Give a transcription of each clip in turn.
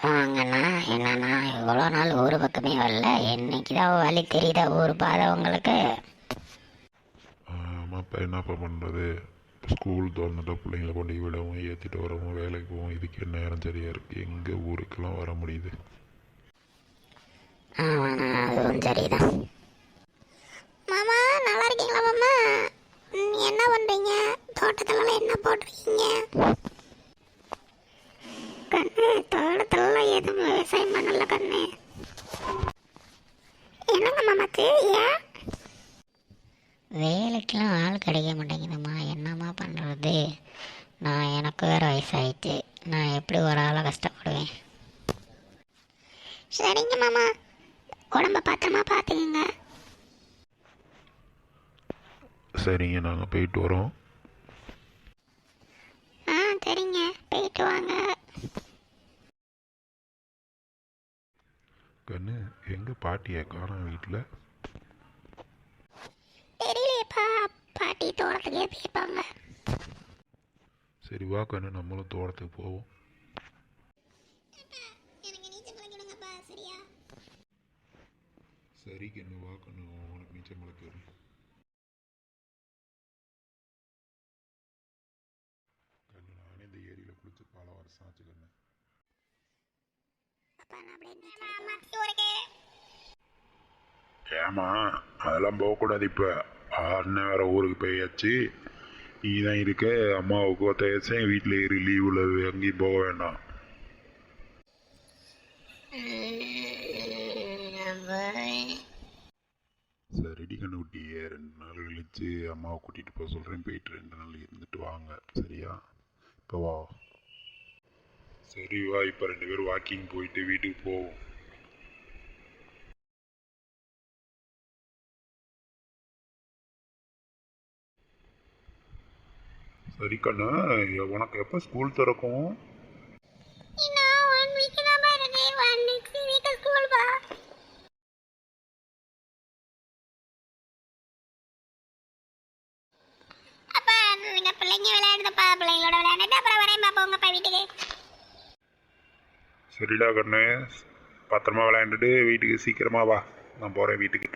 வாங்கண்ணா என்னண்ணா இவ்வளோ நாள் ஊர் பக்கமே வரல. என்னைக்கு தான் வழி தெரியுதா? ஊர் பாதை உங்களுக்கு? ஆமாப்பா என்னப்பா பண்ணுறது ஸ்கூல் திறந்துட்டா பிள்ளைங்கள கொண்டு விடவும் ஏற்றிட்டு வரவும் வேலைக்கு போகவும் இதுக்கே நேரம் சரியாக இருக்குது எங்கே ஊருக்கெல்லாம் வர முடியுது? ஆமாண்ணா அதுவும் சரிதான். மாமா நல்லா இருக்கீங்களா மாமா? என்ன பண்ணுறீங்க தோட்டத்துலலாம் என்ன போட்டிருக்கீங்க? கண்ணு எதுவும் விவசாயம் பண்ணல கண்ணு. என்னங்க மாமாக்கு ஏன் வேலைக்கெல்லாம் ஆள் கிடைக்க மாட்டேங்குதும்மா. என்னம்மா பண்ணுறது நான் எனக்கு வேறு வயசாயிடுச்சு நான் எப்படி ஒரு ஆளை கஷ்டப்படுவேன்? சரிங்க மாமா. உடம்ப பத்திரமா பார்த்துக்குங்க சரிங்க நாங்கள் போயிட்டு வரோம் ஆ சரிங்க போயிட்டு வாங்க கண்ணு எங்கே பாட்டியை காணோம் வீட்டில் தெரியலையேப்பா பாட்டி தோட்டத்துக்கே போயிருப்பாங்க. சரி வா கண்ணு நம்மளும் தோட்டத்துக்கு போவோம். சரி கண்ணு வா கண்ணு உனக்கு நீச்சல் முளைக்கு கண்ணு நானே இந்த ஏரியில் குளிச்சு பல வருஷம் ஆச்சு கண்ணு. இருப்பான் அப்படின்னு ஏமா அதெல்லாம் போகக்கூடாது இப்போ. அண்ணன் வேற ஊருக்கு போயாச்சு. நீ தான் இருக்க அம்மாவுக்கு ஒத்தாயாச்சும் வீட்டில் இரு லீவில் எங்கேயும் போக வேண்டாம். சரிடி கண்ணுக்குட்டியே ரெண்டு நாள் கழிச்சு அம்மாவை கூட்டிகிட்டு போக சொல்கிறேன் போயிட்டு ரெண்டு நாள் இருந்துட்டு வாங்க. சரியா? இப்போ வா. சரி வா இப்போ ரெண்டு பேரும் வாக்கிங் போயிட்டு வீட்டுக்கு போவோம். சரி கண்ணு உனக்கு எப்போ ஸ்கூல் திறக்கும்? அப்பா பிள்ளைங்க விளையாடுதப்பா பிள்ளைங்களோட விளையாண்டுட்டு அப்புறம் வரேன் பாப்பா உங்கப்பா வீட்டுக்கு. சரிடா கண்ணு பத்திரமா விளையாண்டுட்டு வீட்டுக்கு சீக்கிரமா வா. நான் போகிறேன் வீட்டுக்கு.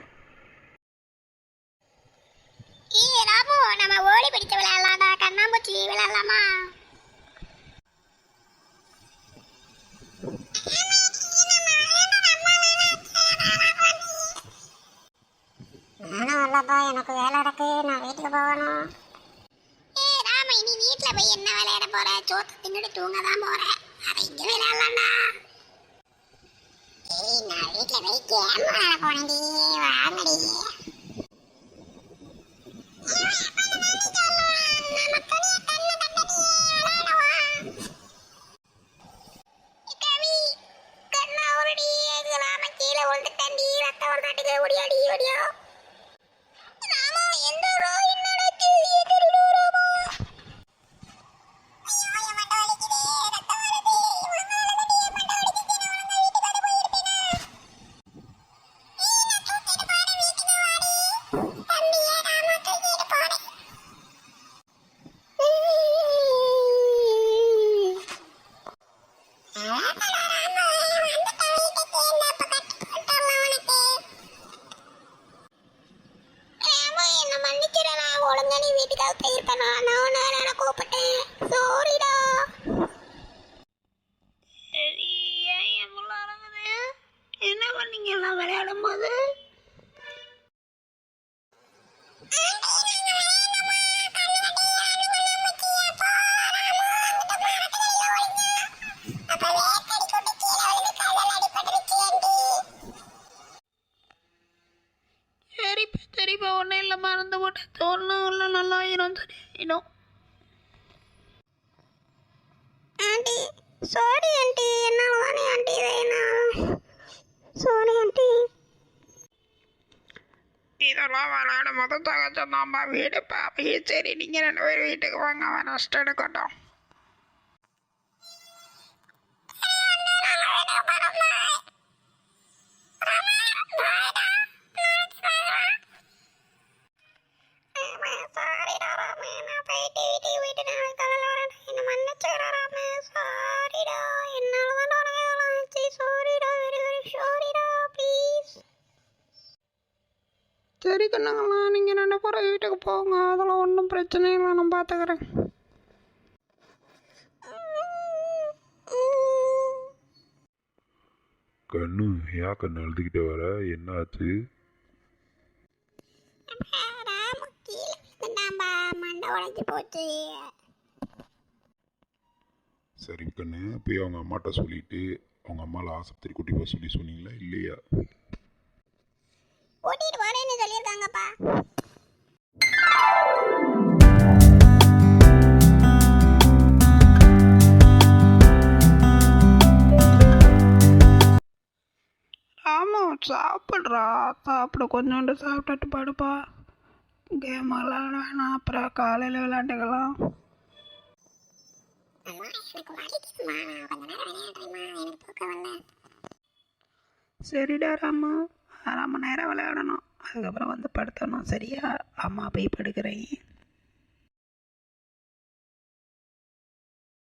ஏ ராமு நம்ம ஓடி பிடிச்சு விளையாடலாம்டா. கண்ணாமூச்சி விளையாடலாமா? நானும் வரலப்பா எனக்கு வேலை இருக்கு. நான் வீட்டுக்கு போகணும். ஏ ராம நீ வீட்ல போய் என்ன விளையாட போற? சோத்து தின்னுட்டு தூங்க தான் போற. அட இங்க விளையாடலாம்டா. ஏய் நான் வீட்ல போய் கேம் விளையாட போனேன்டி. வாங்கடி. ஒழுங்கா நீ வீட்டுக்காக போயிருப்பேனா நான் உன்னை வேற கூப்பிட்டேன். சாரிடா என்ன பண்ணீங்க? எல்லாம் விளையாடும் போது இல்லை மறந்து போட்டேன் ஒன்றும் இல்லை நல்லா ஆயிரும் சரியாயிடும் ஆண்டி சாரி ஆண்டி என்னால் தானே ஆண்டி வேணாம் சாரி ஆண்டி. இதெல்லாம் விளையாடும் போது தகச்சதாம்பா வீடு பாப்பி. சரி நீங்கள் ரெண்டு பேரும் வீட்டுக்கு வாங்க அவன் ரெஸ்ட் எடுக்கட்டும். சரி கண்ணுங்களா நீங்கள் ரெண்டு பேரும் வீட்டுக்கு போங்க. அதெல்லாம் ஒன்றும் பிரச்சனை இல்லை. நான் பார்த்துக்கிறேன் கண்ணு ஏன் கண்ணு அழுதுகிட்டே வர? என்ன ஆச்சு ராமு கீழே விழுந்துட்டான்பா. மண்டை உடைஞ்சு போச்சு. சரி கண்ணு போய் அவங்க அம்மாட்ட சொல்லிட்டு அவங்க அம்மாவில் ஆஸ்பத்திரி கூட்டி போக சொல்லி சொன்னீங்களா? இல்லையா? ஆமாம் சாப்பிட்றா. சாப்பிட கொஞ்சோண்டு சாப்பிட்டுட்டு படுப்பா. கேம் விளாட வேணாம். அப்புறம் காலையில் விளையாண்டுக்கலாம் சரிடா ராமா. அரை மணி நேரம் விளையாடணும். அதுக்கப்புறம் வந்து படுத்தணும். சரியா? அம்மா போய் படுக்கிறேன்.